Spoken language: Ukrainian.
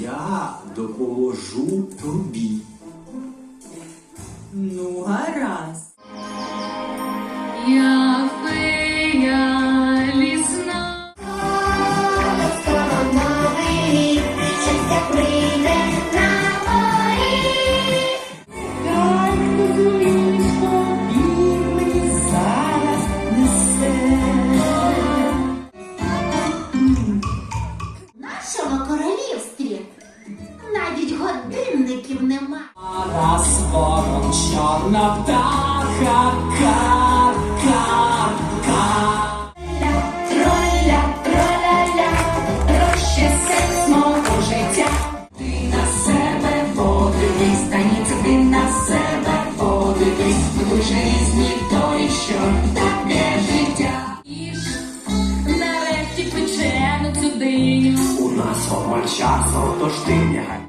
Я допоможу тобі. Ну, гаразд. Я навіть годинників нема. Раз ворон чорна птаха, ка, ка, ка. Троля, троля-ля, проще секс мого життя. Ти на себе подивись, та ні, це ти на себе подивись. Ми дуже різні, то і що таке життя. Їж нарешті печену цю диню. У нас обмаль часу, тож ти не.